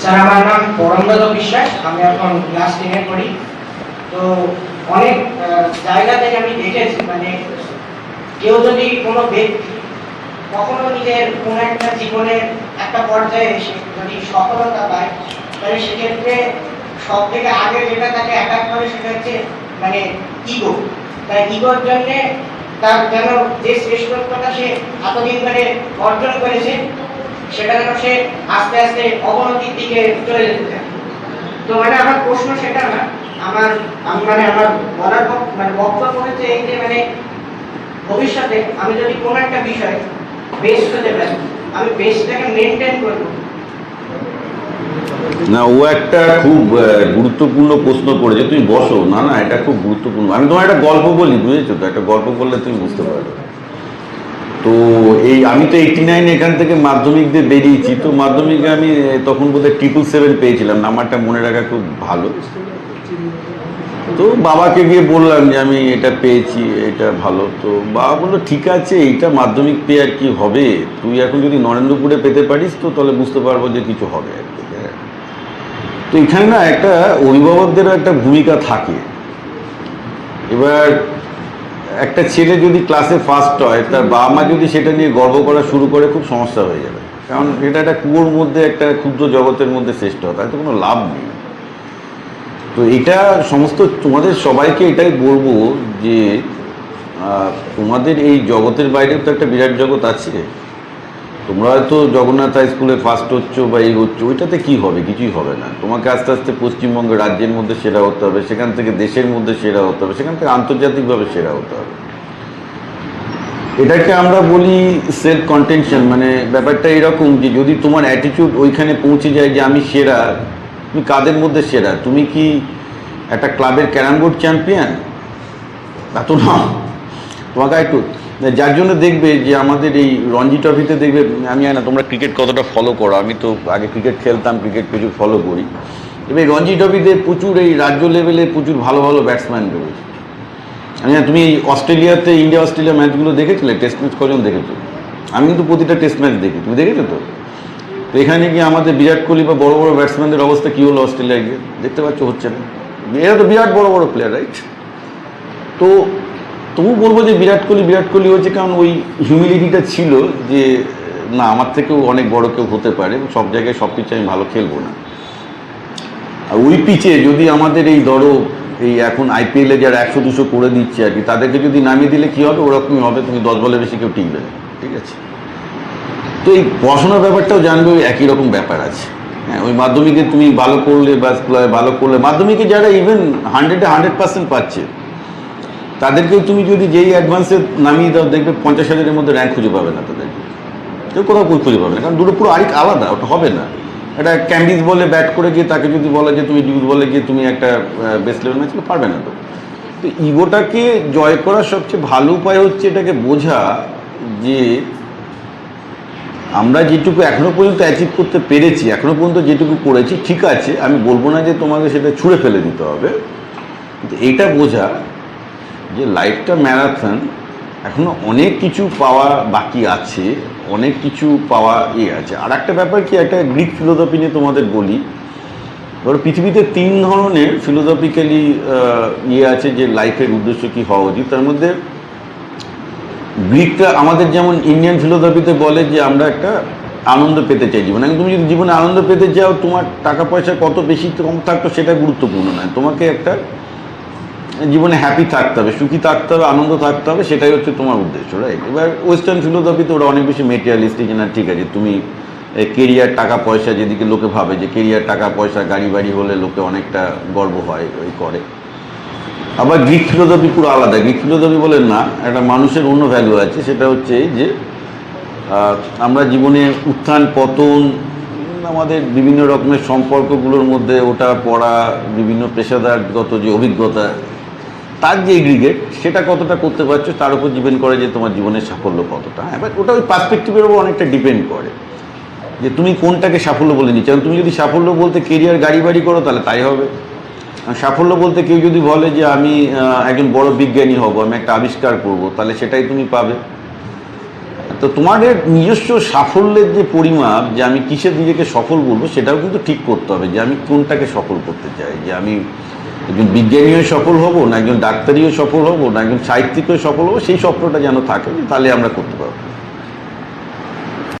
Sir, আমার নাম পরমব্রত বিশ্বাস। আমি এখন ক্লাস টেনে পড়ি। তো অনেক জায়গা থেকে আমি দেখেছি মানে কেউ যদি কোনো ব্যক্তি কখনো নিজের কোনো একটা জীবনের একটা পর্যায়ে এসে যদি সফলতা পায়, তাহলে সেক্ষেত্রে সব থেকে আগে যেটা তাকে অ্যাটাক করে সেটা হচ্ছে মানে ইগো তাই ইগোর জন্যে তার যেন যে শ্রেষ্ঠত্বটা সে এতদিন ধরে অর্জন করেছে সেটা যেন সে আস্তে আস্তে অবনতির দিকে চলে যেতে চায়। তো মানে আমার প্রশ্ন সেটা না, আমার মানে আমার বলার মানে বক্তব্য হচ্ছে এই যে মানে ভবিষ্যতে আমি যদি কোনো একটা বিষয়ে বেস্ট হতে পারি, আমি বেস্টটাকে মেনটেন করব। না, ও একটা খুব গুরুত্বপূর্ণ প্রশ্ন করেছে। তুমি বসো। না না, এটা খুব গুরুত্বপূর্ণ। আমি তোমার একটা গল্প বলি, বুঝেছ? তো একটা গল্প বললে তুমি বুঝতে পারবে। তো এই, আমি তো এইটি নাইন এখান থেকে মাধ্যমিক দিয়ে বেরিয়েছি, তো মাধ্যমিকে আমি তখন বোধহয় ট্রিপল সেভেন পেয়েছিলাম নাম্বারটা মনে রাখা খুব ভালো। তো বাবাকে গিয়ে বললাম যে, আমি এটা পেয়েছি, এটা ভালো। তো বাবা বলল, ঠিক আছে, এইটা মাধ্যমিক পেয়ে আর কি হবে? তুই এখন যদি নরেন্দ্রপুরে পেতে পারিস, তো তাহলে বুঝতে পারব যে কিছু হবে আর কি। হ্যাঁ। তো এখানে না একটা অভিভাবকদেরও একটা ভূমিকা থাকে। এবার একটা ছেলে যদি ক্লাসে ফার্স্ট হয়, তার বাবা মা যদি সেটা নিয়ে গর্ব করা শুরু করে, খুব সমস্যা হয়ে যাবে। কারণ এটা একটা কুয়োর মধ্যে, একটা ক্ষুদ্র জগতের মধ্যে শ্রেষ্ঠ হয় তাতে কোনো লাভ নেই। তো এটা সমস্ত তোমাদের সবাইকে এটাই বলব যে তোমাদের এই জগতের বাইরেও তো একটা বিরাট জগৎ আছে। তোমরা হয়তো জগন্নাথ হাই স্কুলে ফার্স্ট হচ্ছ বা এই হচ্ছ, ওইটাতে কি হবে? কিছুই হবে না। তোমাকে আস্তে আস্তে পশ্চিমবঙ্গ রাজ্যের মধ্যে সেরা হতে হবে, সেখান থেকে দেশের মধ্যে সেরা হতে হবে, সেখান থেকে আন্তর্জাতিকভাবে সেরা হতে হবে। এটাকে আমরা বলি সেলফ কন্টেনশন মানে ব্যাপারটা এরকম যে যদি তোমার অ্যাটিটিউড ওইখানে পৌঁছে যায় যে আমি সেরা, তুমি কাদের মধ্যে সেরা? তুমি কি একটা ক্লাবের ক্যারাম বোর্ড চ্যাম্পিয়ন তা তো না। তোমাকে একটু যার জন্য দেখবে যে আমাদের এই রঞ্জি ট্রফিতে দেখবে আমি না তোমরা ক্রিকেট কতটা ফলো করো। আমি তো আগে ক্রিকেট খেলতাম ক্রিকেট প্রচুর ফলো করি। এই রঞ্জি ট্রফিতে প্রচুর এই রাজ্য লেভেলে প্রচুর ভালো ভালো ব্যাটসম্যান রয়েছে। আমি জানি, তুমি অস্ট্রেলিয়াতে ইন্ডিয়া অস্ট্রেলিয়া ম্যাচগুলো দেখেছিলে? টেস্ট ম্যাচ কজন দেখেছ? আমি কিন্তু প্রতিটা টেস্ট ম্যাচ দেখি তুমি দেখেছ তো? তো এখানে গিয়ে আমাদের বিরাট কোহলি বা বড় বড় ব্যাটসম্যানদের অবস্থা কী হলো অস্ট্রেলিয়ায় গিয়ে? দেখতে পাচ্ছ হচ্ছে না। এরা তো বিরাট বড় বড় প্লেয়ার রাইট তো তবু বলব যে বিরাট কোহলি বিরাট কোহলি হচ্ছে কারণ ওই হিউমিলিটিটা ছিল যে, না, আমার থেকেও অনেক বড় কেউ হতে পারে, সব জায়গায় সব কিছু আমি ভালো খেলব না। আর ওই পিচে যদি আমাদের এই ধরো, এই এখন আইপিএলে যারা একশো দুশো করে দিচ্ছে আর কি, তাদেরকে যদি নামিয়ে দিলে কী হবে? ওরকমই হবে, তুমি দশ বলে বেশি কেউ টিকবে না, ঠিক আছে? তো এই পড়াশোনার ব্যাপারটাও জানবে, ওই একই রকম ব্যাপার আছে। হ্যাঁ ওই মাধ্যমিকে তুমি ভালো করলে বা ভালো করলে, মাধ্যমিকে যারা ইভেন হান্ড্রেডে হান্ড্রেড পার্সেন্ট পাচ্ছে তাদেরকেও তুমি যদি যেই অ্যাডভান্সে নামিয়ে দাও, দেখবে পঞ্চাশ হাজারের মধ্যে র্যাঙ্ক খুঁজে পাবে না তাদের। কেউ কোথাও খুঁজে পাবে না, কারণ দুটো পুরো আরেক আলাদা, ওটা হবে না। এটা ক্যান্ডিজ বলে ব্যাট করে গিয়ে তাকে যদি বলে যে তুমি ডিউজ বলে গিয়ে তুমি একটা বেস্ট লেভেল ম্যাচ পারবে না তো। তো ইগোটাকে জয় করার সবচেয়ে ভালো উপায় হচ্ছে এটাকে বোঝা যে আমরা যেটুকু এখনও পর্যন্ত অ্যাচিভ করতে পেরেছি এখনও পর্যন্ত যেটুকু করেছি, ঠিক আছে, আমি বলব না যে তোমাকে সেটা ছুঁড়ে ফেলে দিতে হবে। এইটা বোঝা যে লাইফটা ম্যারাথন, এখনও অনেক কিছু পাওয়া বাকি আছে, অনেক কিছু পাওয়া ইয়ে আছে। আর একটা ব্যাপার কি, একটা গ্রিক ফিলোসফি নিয়ে তোমাদের বলি। ধরো পৃথিবীতে তিন ধরনের ফিলোসফিক্যালি ইয়ে আছে যে লাইফের উদ্দেশ্য কি হওয়া উচিত। তার মধ্যে গ্রিকটা আমাদের যেমন ইন্ডিয়ান ফিলোসফিতে বলে যে আমরা একটা আনন্দ পেতে চাই জীবনে। তুমি যদি জীবনে আনন্দ পেতে চাও, তোমার টাকা পয়সা কত বেশি কম থাকতো সেটা গুরুত্বপূর্ণ নয়। তোমাকে একটা জীবনে হ্যাপি থাকতে হবে, সুখী থাকতে হবে, আনন্দ থাকতে হবে, সেটাই হচ্ছে তোমার উদ্দেশ্য রাইট এবার ওয়েস্টার্ন ফিলোসফিতে ওরা অনেক বেশি মেটেরিয়ালিস্টিক না ঠিক আছে, তুমি কেরিয়ার টাকা, পয়সা যেদিকে লোকে ভাবে যে কেরিয়ার টাকা, পয়সা, গাড়ি, বাড়ি হলে লোকে অনেকটা গর্ব হয়, ওই করে। আবার গ্রিক ফিলোসফি পুরো আলাদা গ্রিক ফিলোসফি বলে না, একটা মানুষের অন্য ভ্যালু আছে, সেটা হচ্ছে যে আমরা জীবনে উত্থান, পতন, আমাদের বিভিন্ন রকমের সম্পর্কগুলোর মধ্যে ওটা পড়া, বিভিন্ন পেশাদারগত যে অভিজ্ঞতা তার যে এগ্রিগেট সেটা কতটা করতে পারছ, তার উপর ডিপেন্ড করে যে তোমার জীবনের সাফল্য কতটা। হ্যাঁ বাট ওটা ওই পার্সপেক্টিভের উপর অনেকটা ডিপেন্ড করে। যে তুমি কোনটাকে সাফল্য বলে নিচ্ছ তুমি যদি সাফল্য বলতে কেরিয়ার গাড়ি বাড়ি করো, তাহলে তাই হবে। সাফল্য বলতে কেউ যদি বলে যে আমি একজন বড় বিজ্ঞানী হব, আমি একটা আবিষ্কার করব, তাহলে সেটাই তুমি পাবে। তো তোমাদের নিজস্ব সাফল্যের যে পরিমাপ যে আমি কিসের নিজেকে সফল বলব, সেটাও কিন্তু ঠিক করতে হবে যে আমি কোনটাকে সফল করতে চাই। যে আমি একজন বিজ্ঞানীও সফল হব না একজন ডাক্তারিও সফল হব না একজন সাহিত্যিকও সফল হব, সেই স্বপ্নটা যেন থাকে তাহলে আমরা করতে পারব।